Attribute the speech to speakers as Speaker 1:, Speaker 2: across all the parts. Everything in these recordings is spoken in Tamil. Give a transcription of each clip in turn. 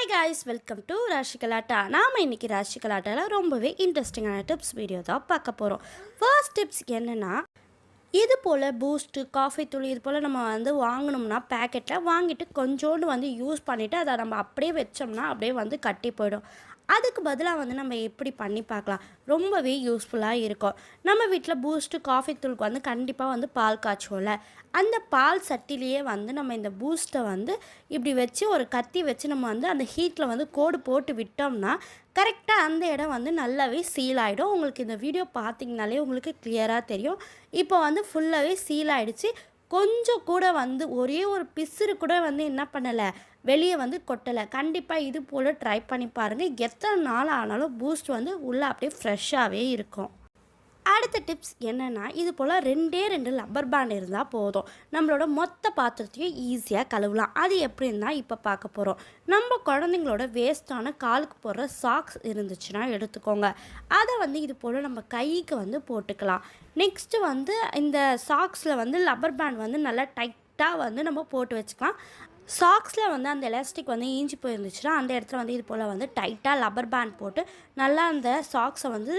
Speaker 1: Hi guys welcome to Rashigalatta நாம் இன்னைக்கு ராஷிகலாட்டாவில் ரொம்பவே இன்ட்ரெஸ்டிங்கான டிப்ஸ் வீடியோ தான் பார்க்க போகிறோம் ஃபர்ஸ்ட் டிப்ஸ் என்னென்னா இது போல் பூஸ்ட்டு காஃபி தூள் இது போல் நம்ம வந்து வாங்கினோம்னா பேக்கெட்டில் வாங்கிட்டு கொஞ்சோண்டு வந்து யூஸ் பண்ணிவிட்டு அதை நம்ம அப்படியே வச்சோம்னா அப்படியே வந்து கட்டி போயிடும். அதுக்கு பதிலாக வந்து நம்ம எப்படி பண்ணி பார்க்கலாம். ரொம்பவே யூஸ்ஃபுல்லாக இருக்கும். நம்ம வீட்டில் பூஸ்ட்டு காஃபி தூளுக்கு வந்து கண்டிப்பாக வந்து பால் காய்ச்சுவோம்ல அந்த பால் சட்டிலேயே வந்து நம்ம இந்த பூஸ்ட்டை வந்து இப்படி வச்சு ஒரு கத்தி வச்சு நம்ம வந்து அந்த ஹீட்டில் வந்து கோடு போட்டு விட்டோம்னா கரெக்டாக அந்த இடம் வந்து நல்லாவே சீல் ஆகிடும் உங்களுக்கு இந்த வீடியோ பார்த்தீங்கனாலே உங்களுக்கு கிளியராக தெரியும். இப்போ வந்து ஃபுல்லாகவே சீல் ஆகிடுச்சு கொஞ்சம் கூட வந்து ஒரே ஒரு பிசுறு கூட வந்து என்ன பண்ணலை? வெளியே வந்து கொட்டலை. கண்டிப்பாக இது போல் ட்ரை பண்ணி பாருங்கள் எத்தனை நாள் ஆனாலும் பூஸ்ட் வந்து உள்ளே அப்படியே ஃப்ரெஷ்ஷாகவே இருக்கும். அடுத்த டிப்ஸ் என்னென்னா இது போல் ரெண்டே ரெண்டு லப்பர் பேண்ட் இருந்தால் போதும். நம்மளோட மொத்த பாத்திரத்தையும் ஈஸியாக கழுவலாம். அது எப்படின்னு தான் இப்போ பார்க்க போகிறோம் நம்ம குழந்தைங்களோட வேஸ்ட்டான காலுக்கு போடுற சாக்ஸ் இருந்துச்சுன்னா எடுத்துக்கோங்க. அதை வந்து இது போல் நம்ம கைக்கு வந்து போட்டுக்கலாம். நெக்ஸ்ட்டு வந்து இந்த சாக்ஸில் வந்து லப்பர் பேண்ட் வந்து நல்லா டைட்டாக வந்து நம்ம போட்டு வச்சுக்கலாம். சாக்ஸில் வந்து அந்த எலாஸ்டிக் வந்து ஈஞ்சி போயிருந்துச்சுன்னா அந்த இடத்துல வந்து இது போல் வந்து டைட்டாக லப்பர் பேண்ட் போட்டு நல்லா அந்த சாக்ஸை வந்து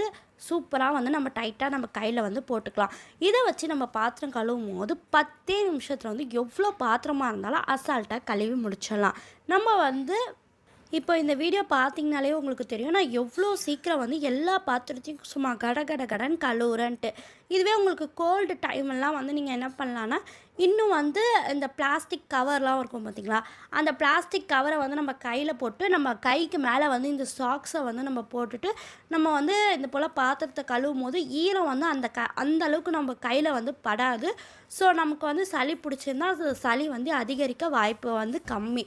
Speaker 1: சூப்பராக வந்து நம்ம டைட்டாக நம்ம கையில் வந்து போட்டுக்கலாம். இதை வச்சு நம்ம பாத்திரம் கழுவும் போது பத்தே நிமிஷத்தில் வந்து எவ்வளோ பாத்திரமாக இருந்தாலும் அசால்ட்டாக கழுவி முடிச்சிடலாம். நம்ம வந்து இப்போ இந்த வீடியோ பார்த்தீங்கனாலே உங்களுக்கு தெரியும். நான் எவ்வளோ சீக்கிரம் வந்து எல்லா பாத்திரத்தையும் சும்மா கட கட கடன் கழுவுறேன்ட்டு. இதுவே உங்களுக்கு கோல்டு டைமெல்லாம் வந்து நீங்கள் என்ன பண்ணலான்னா இன்னும் வந்து இந்த பிளாஸ்டிக் கவர்லாம் இருக்கும் பார்த்தீங்களா? அந்த பிளாஸ்டிக் கவரை வந்து நம்ம கையில் போட்டு நம்ம கைக்கு மேலே வந்து இந்த சாக்ஸை வந்து நம்ம போட்டுட்டு நம்ம வந்து இந்த போல் பாத்திரத்தை கழுவும் போது ஈரம் வந்து அந்த க அந்த அளவுக்கு நம்ம கையில் வந்து படாது. ஸோ நமக்கு வந்து சளி பிடிச்சிருந்தா அந்த சளி வந்து அதிகரிக்க வாய்ப்பு வந்து கம்மி.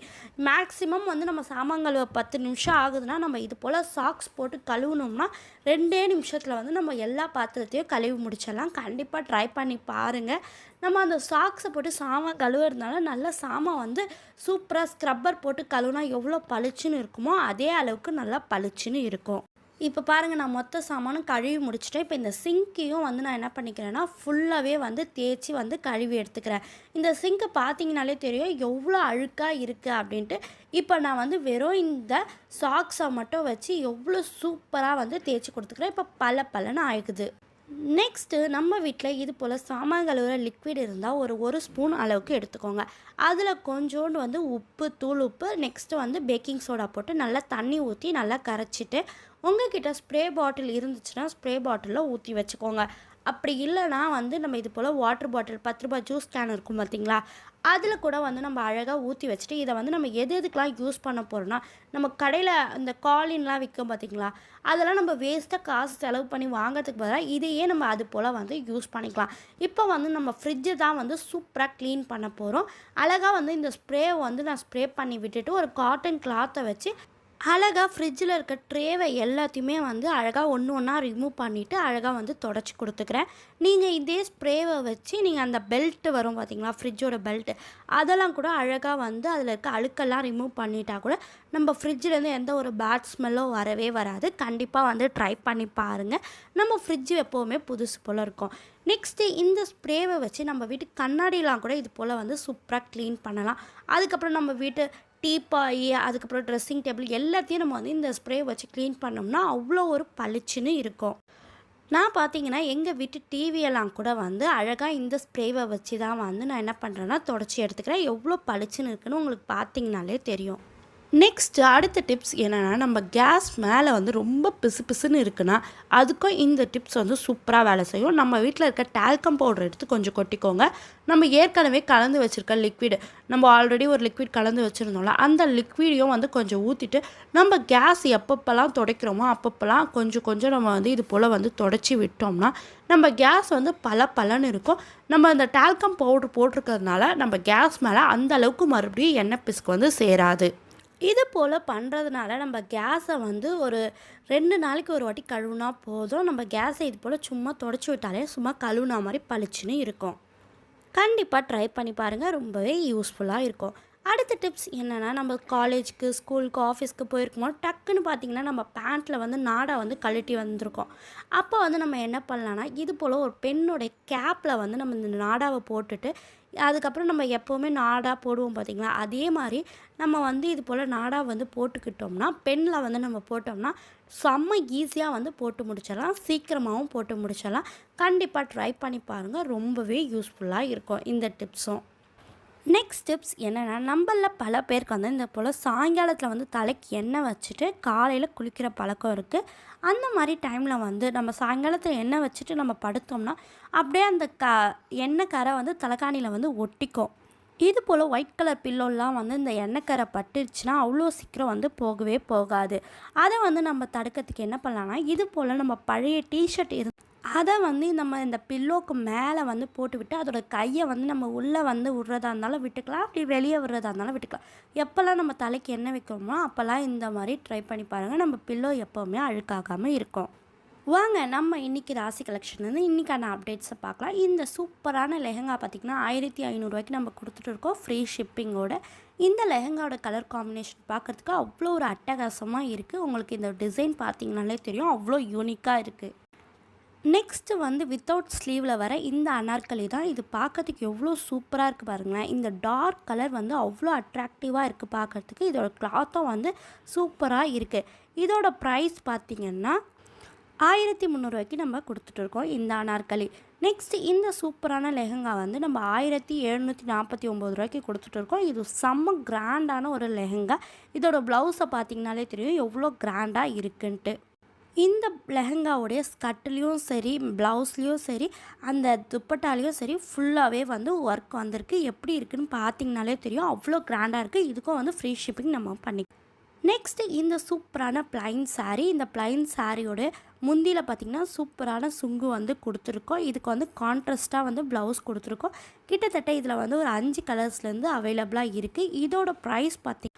Speaker 1: மேக்ஸிமம் வந்து நம்ம சாமான் கழுவ பத்து நிமிஷம் ஆகுதுன்னா நம்ம இது போல் சாக்ஸ் போட்டு கழுவுனோம்னா ரெண்டே நிமிஷத்தில் வந்து நம்ம எல்லா பாத்திரத்தையும் கழுவி முடிச்சிடலாம். கண்டிப்பாக ட்ரை பண்ணி பாருங்கள் நம்ம அந்த சாக்ஸை போட்டு சாமான் கழுவுறதுனால நல்லா சாமான் வந்து சூப்பராக ஸ்க்ரப்பர் போட்டு கழுவுனா எவ்வளோ பளிச்சுன்னு இருக்குமோ அதே அளவுக்கு நல்லா பளிச்சுன்னு இருக்கும். இப்போ பாருங்கள் நான் மொத்த சாமானும் கழுவி முடிச்சிட்டேன். இப்போ இந்த சிங்க்கையும் வந்து நான் என்ன பண்ணிக்கிறேன்னா ஃபுல்லாகவே வந்து தேய்ச்சி வந்து கழுவி எடுத்துக்கிறேன். இந்த சிங்க்கை பார்த்தீங்கனாலே தெரியும் எவ்வளோ அழுக்காக இருக்குது அப்படின்ட்டு. இப்போ நான் வந்து வெறும் இந்த சாக்ஸை மட்டும் வச்சு எவ்வளோ சூப்பராக வந்து தேய்ச்சி கொடுத்துக்கிறேன். இப்போ பல பலன்னு ஆயிக்குது நெக்ஸ்ட்டு நம்ம வீட்டில் இது போல் சாமான் கழுவுற லிக்விட் இருந்தால் ஒரு ஒரு ஸ்பூன் அளவுக்கு எடுத்துக்கோங்க. அதில் கொஞ்சோண்டு வந்து உப்பு தூள் உப்பு நெக்ஸ்ட்டு வந்து பேக்கிங் சோடா போட்டு நல்லா தண்ணி ஊற்றி நல்லா கரைச்சிட்டு உங்ககிட்ட ஸ்ப்ரே பாட்டில் இருந்துச்சுன்னா ஸ்ப்ரே பாட்டிலில் ஊற்றி வச்சுக்கோங்க. அப்படி இல்லைனா வந்து நம்ம இது போல் வாட்டர் பாட்டில் பத்து ரூபாய் ஜூஸ் கேன் இருக்கும் பார்த்தீங்களா? அதில் கூட வந்து நம்ம அழகாக ஊற்றி வச்சுட்டு இதை வந்து நம்ம எது எதுக்கெலாம் யூஸ் பண்ண போகிறோன்னா நம்ம கடையில் இந்த காலின்லாம் விற்கும் பார்த்தீங்களா? அதெல்லாம் நம்ம வேஸ்ட்டாக காசு செலவு பண்ணி வாங்கிறதுக்கு பதிலாக இதையே நம்ம அது போல் வந்து யூஸ் பண்ணிக்கலாம். இப்போ வந்து நம்ம ஃப்ரிட்ஜை தான் வந்து சூப்பராக க்ளீன் பண்ண போகிறோம் அழகாக வந்து இந்த ஸ்ப்ரேவை வந்து நான் ஸ்ப்ரே பண்ணி விட்டுட்டு ஒரு காட்டன் கிளாத்தை வச்சு அழகாக ஃப்ரிட்ஜில் இருக்க ட்ரேவை எல்லாத்தையுமே வந்து அழகாக ஒன்று ஒன்றா ரிமூவ் பண்ணிவிட்டு அழகாக வந்து தொடச்சி கொடுத்துக்கிறேன். நீங்கள் இதே ஸ்ப்ரேவை வச்சு நீங்கள் அந்த பெல்ட்டு வரும் பார்த்தீங்களா ஃப்ரிட்ஜோட பெல்ட்டு அதெல்லாம் கூட அழகாக வந்து அதில் இருக்க அழுக்கெல்லாம் ரிமூவ் பண்ணிட்டா கூட நம்ம ஃப்ரிட்ஜிலேருந்து எந்த ஒரு பேட் ஸ்மெல்லோ வரவே வராது. கண்டிப்பாக வந்து ட்ரை பண்ணி பாருங்கள் நம்ம ஃப்ரிட்ஜ் எப்போவுமே புதுசு போல் இருக்கும். நெக்ஸ்ட்டு இந்த ஸ்ப்ரேவை வச்சு நம்ம வீட்டு கண்ணாடிலாம் கூட இது போல் வந்து சூப்பராக க்ளீன் பண்ணலாம். அதுக்கப்புறம் நம்ம வீட்டு டீப்பாயி அதுக்கப்புறம் ட்ரெஸ்ஸிங் டேபிள் எல்லாத்தையும் நம்ம வந்து இந்த ஸ்ப்ரே வச்சு க்ளீன் பண்ணோம்னா அவ்வளோ ஒரு பளிச்சுன்னு இருக்கும். நான் பார்த்தீங்கன்னா எங்கள் வீட்டு டிவியெல்லாம் கூட வந்து அழகாக இந்த ஸ்ப்ரேவை வச்சு தான் வந்து நான் என்ன பண்ணுறேன்னா தொடச்சி எடுத்துக்கிறேன். எவ்வளோ பளிச்சுன்னு இருக்குன்னு உங்களுக்கு பார்த்தீங்கனாலே தெரியும். நெக்ஸ்ட் அடுத்த டிப்ஸ் என்னென்னா நம்ம கேஸ் மேலே வந்து ரொம்ப பிசு பிசுன்னு இருக்குன்னா அதுக்கும் இந்த டிப்ஸ் வந்து சூப்பராக வேலை செய்யும். நம்ம வீட்டில் இருக்க டால்கம் பவுடர் எடுத்து கொஞ்சம் கொட்டிக்கோங்க. நம்ம ஏற்கனவே கலந்து வச்சுருக்க லிக்விடு நம்ம ஆல்ரெடி ஒரு லிக்விட் கலந்து வச்சுருந்தோம்ல அந்த லிக்விடையும் வந்து கொஞ்சம் ஊற்றிட்டு நம்ம கேஸ் எப்பப்பெல்லாம் துடைக்கிறோமோ அப்பப்போலாம் கொஞ்சம் கொஞ்சம் நம்ம வந்து இது போல் வந்து தொடச்சி விட்டோம்னா நம்ம கேஸ் வந்து பல பலன்னு இருக்கும். நம்ம அந்த டால்கம் பவுடர் போட்டிருக்கிறதுனால நம்ம கேஸ் மேலே அந்த அளவுக்கு மறுபடியும் எண்ணெய் பிசுக்கு வந்து சேராது. இது போல் பண்ணுறதுனால நம்ம கேஸை வந்து ஒரு ரெண்டு நாளைக்கு ஒரு வாட்டி கழுவுனா போதும். நம்ம கேஸை இது போல் சும்மா தொடச்சி விட்டாலே சும்மா கழுவுனா மாதிரி பளிச்சுன்னு இருக்கும். கண்டிப்பாக ட்ரை பண்ணி பாருங்கள் ரொம்பவே யூஸ்ஃபுல்லாக இருக்கும். அடுத்த டிப்ஸ் என்னென்னா நம்ம காலேஜுக்கு ஸ்கூலுக்கு ஆஃபீஸ்க்கு போயிருக்கும்போது டக்குன்னு பார்த்தீங்கன்னா நம்ம பேண்ட்டில் வந்து நாடா வந்து கழட்டி வந்திருக்கோம். அப்போ வந்து நம்ம என்ன பண்ணலான்னா இது போல் ஒரு பெண்ணோடைய கேப்பில் வந்து நம்ம இந்த நாடாவை போட்டுட்டு அதுக்கப்புறம் நம்ம எப்போவுமே நாடா போடுவோம் பார்த்திங்களா அதே மாதிரி நம்ம வந்து இது போல் நாடா வந்து போட்டுக்கிட்டோம்னா பெண்ணில் வந்து நம்ம போட்டோம்னா செம்ம ஈஸியாக வந்து போட்டு முடிச்சிடலாம். சீக்கிரமாகவும் போட்டு முடிச்சிடலாம். கண்டிப்பாக ட்ரை பண்ணி பாருங்கள் ரொம்பவே யூஸ்ஃபுல்லாக இருக்கும் இந்த டிப்ஸும் நெக்ஸ்ட் ஸ்டெப்ஸ் என்னென்னா நம்மளில் பல பேருக்கு வந்து இந்த போல் சாயங்காலத்தில் வந்து தலைக்கு எண்ணெய் வச்சுட்டு காலையில் குளிக்கிற பழக்கம் இருக்குது அந்த மாதிரி டைமில் வந்து நம்ம சாயங்காலத்தில் எண்ணெய் வச்சுட்டு நம்ம படுத்தோம்னா அப்படியே அந்த க எண்ணெய் கரை வந்து தலைக்காணியில் வந்து ஒட்டிக்கும். இது போல் ஒயிட் கலர் பில்லோலாம் வந்து இந்த எண்ணெய்க்கரை பட்டுருச்சுன்னா அவ்வளோ சீக்கிரம் வந்து போகவே போகாது. அதை வந்து நம்ம தடுக்கிறதுக்கு என்ன பண்ணலாம்னா இது போல் நம்ம பழைய டிஷர்ட் இரு அதை வந்து நம்ம இந்த பில்லோக்கு மேலே வந்து போட்டுவிட்டு அதோட கையை வந்து நம்ம உள்ளே வந்து விடுறதா இருந்தாலும் விட்டுக்கலாம். அப்படி வெளியே விடுறதா இருந்தாலும் விட்டுக்கலாம். எப்போல்லாம் நம்ம தலைக்கு எண்ணெய் வைக்கிறோமோ அப்போல்லாம் இந்த மாதிரி ட்ரை பண்ணி பாருங்கள் நம்ம பில்லோ எப்போவுமே அழுக்காகாமல் இருக்கும். வாங்க நம்ம இன்றைக்கி ராசி கலெக்ஷன்லேருந்து இன்றைக்கான அப்டேட்ஸை பார்க்கலாம். இந்த சூப்பரான லெஹங்கா பார்த்திங்கன்னா ஆயிரத்தி ஐநூறுரூவாய்க்கு நம்ம கொடுத்துட்டு இருக்கோம். ஃப்ரீ ஷிப்பிங்கோட இந்த லெஹங்காவோட கலர் காம்பினேஷன் பார்க்குறதுக்கு அவ்வளோ ஒரு அட்டகாசமாக இருக்குது உங்களுக்கு இந்த டிசைன் பார்த்திங்கனாலே தெரியும். அவ்வளோ யூனிக்காக இருக்குது நெக்ஸ்ட்டு வந்து வித்தவுட் ஸ்லீவில் வர இந்த அனார்கலி தான். இது பார்க்கறதுக்கு எவ்வளோ சூப்பராக இருக்குது பாருங்களேன். இந்த டார்க் கலர் வந்து அவ்வளோ அட்ராக்டிவாக இருக்குது பார்க்குறதுக்கு. இதோட கிளாத்தும் வந்து சூப்பராக இருக்குது இதோட ப்ரைஸ் பார்த்திங்கன்னா ஆயிரத்தி முந்நூறுவாய்க்கு நம்ம கொடுத்துட்டு இருக்கோம் இந்த அனார்கலி. நெக்ஸ்ட் இந்த சூப்பரான லெஹங்கா வந்து நம்ம ஆயிரத்தி எழுநூற்றி நாற்பத்தி ஒம்பது ரூபாய்க்கு கொடுத்துட்டு இருக்கோம் இது செம்ம கிராண்டான ஒரு லெஹங்கா. இதோட ப்ளவுஸை பார்த்திங்கனாலே தெரியும் எவ்வளோ கிராண்டாக இருக்குன்ட்டு. இந்த லெஹங்காவுடைய ஸ்கர்ட்லேயும் சரி ப்ளவுஸ்லேயும் சரி அந்த துப்பட்டாலையும் சரி ஃபுல்லாகவே வந்து ஒர்க் வந்திருக்கு. எப்படி இருக்குதுன்னு பார்த்தீங்கனாலே தெரியும். அவ்வளோ கிராண்டாக இருக்குது இதுக்கும் வந்து ஃப்ரீ ஷிப்பிங் நம்ம பண்ணிக்கலாம் நெக்ஸ்ட்டு இந்த சூப்பரான பிளைன் சாரீ இந்த பிளைன் சாரியோட முந்தியில் பார்த்திங்கன்னா சூப்பரான சுங்கு வந்து கொடுத்துருக்கோம். இதுக்கு வந்து கான்ட்ராஸ்ட்டாக வந்து ப்ளவுஸ் கொடுத்துருக்கோம். கிட்டத்தட்ட இதில் வந்து ஒரு அஞ்சு கலர்ஸ்லேருந்து அவைலபிளாக இருக்குது இதோட ப்ரைஸ் பார்த்திங்க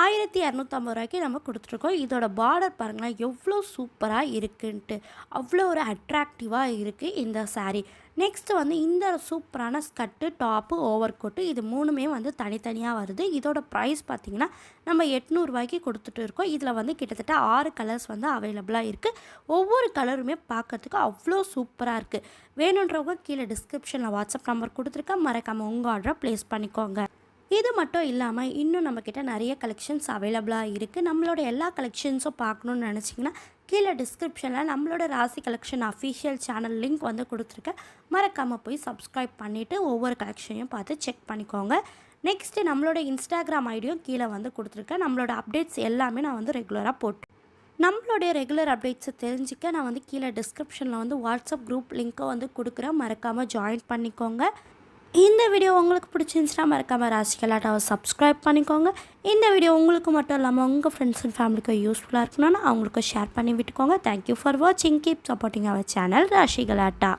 Speaker 1: ஆயிரத்தி இரநூத்தம்பது ரூபாய்க்கு நம்ம கொடுத்துருக்கோம் இதோட பார்டர் பாருங்களேன் எவ்வளோ சூப்பராக இருக்குன்ட்டு. அவ்வளோ ஒரு அட்ராக்டிவாக இருக்குது இந்த சாரீ நெக்ஸ்ட்டு வந்து இந்த சூப்பரான ஸ்கர்ட்டு டாப்பு ஓவர் கோட்டு இது மூணுமே வந்து தனித்தனியாக வருது. இதோட ப்ரைஸ் பார்த்திங்கன்னா நம்ம எட்நூறுரூவாய்க்கு கொடுத்துட்டு இருக்கோம் இதில் வந்து கிட்டத்தட்ட ஆறு கலர்ஸ் வந்து அவைலபிளாக இருக்குது ஒவ்வொரு கலருமே பார்க்கறதுக்கு அவ்வளோ சூப்பராக இருக்குது வேணுன்றவங்க கீழே டிஸ்கிரிப்ஷனில் வாட்ஸ்அப் நம்பர் கொடுத்துருக்கேன் மறக்காமல் உங்கள் ஆர்டரை ப்ளேஸ் பண்ணிக்கோங்க. இது மட்டும் இல்லாமல் இன்னும் நம்மக்கிட்ட நிறைய கலெக்ஷன்ஸ் அவைலபிளாக இருக்குது நம்மளோட எல்லா கலெக்ஷன்ஸும் பார்க்கணுன்னு நினச்சிங்கன்னா கீழே டிஸ்கிரிப்ஷனில் நம்மளோட ராசி கலெக்ஷன் அஃபிஷியல் சேனல் லிங்க் வந்து கொடுத்துருக்கேன். மறக்காமல் போய் சப்ஸ்கிரைப் பண்ணிவிட்டு ஒவ்வொரு கலெக்ஷனையும் பார்த்து செக் பண்ணிக்கோங்க. நெக்ஸ்ட்டு நம்மளோட இன்ஸ்டாகிராம் ஐடியும் கீழே வந்து கொடுத்துருக்கேன். நம்மளோட அப்டேட்ஸ் எல்லாமே நான் வந்து ரெகுலராக போட்டு நம்மளுடைய ரெகுலர் அப்டேட்ஸை தெரிஞ்சுக்க நான் வந்து கீழே டிஸ்கிரிப்ஷனில் வந்து வாட்ஸ்அப் குரூப் லிங்க்கை வந்து கொடுக்குறேன். மறக்காமல் ஜாயின் பண்ணிக்கோங்க. இந்த வீடியோ உங்களுக்கு பிடிச்சிருந்துச்சுன்னா மறக்காமல் ராசிகலாட்டாவை சப்ஸ்கிரைப் பண்ணிக்கோங்க. இந்த வீடியோ உங்களுக்கு மட்டும் இல்லாமல் உங்கள் ஃப்ரெண்ட்ஸ் அண்ட் ஃபேமிலிக்கு யூஸ்ஃபுல்லாக இருக்கணும்னு அவங்களுக்கு ஷேர் பண்ணி விட்டுக்கோங்க. தேங்க்யூ ஃபார் வாட்சிங் keep supporting our channel Rasigalatta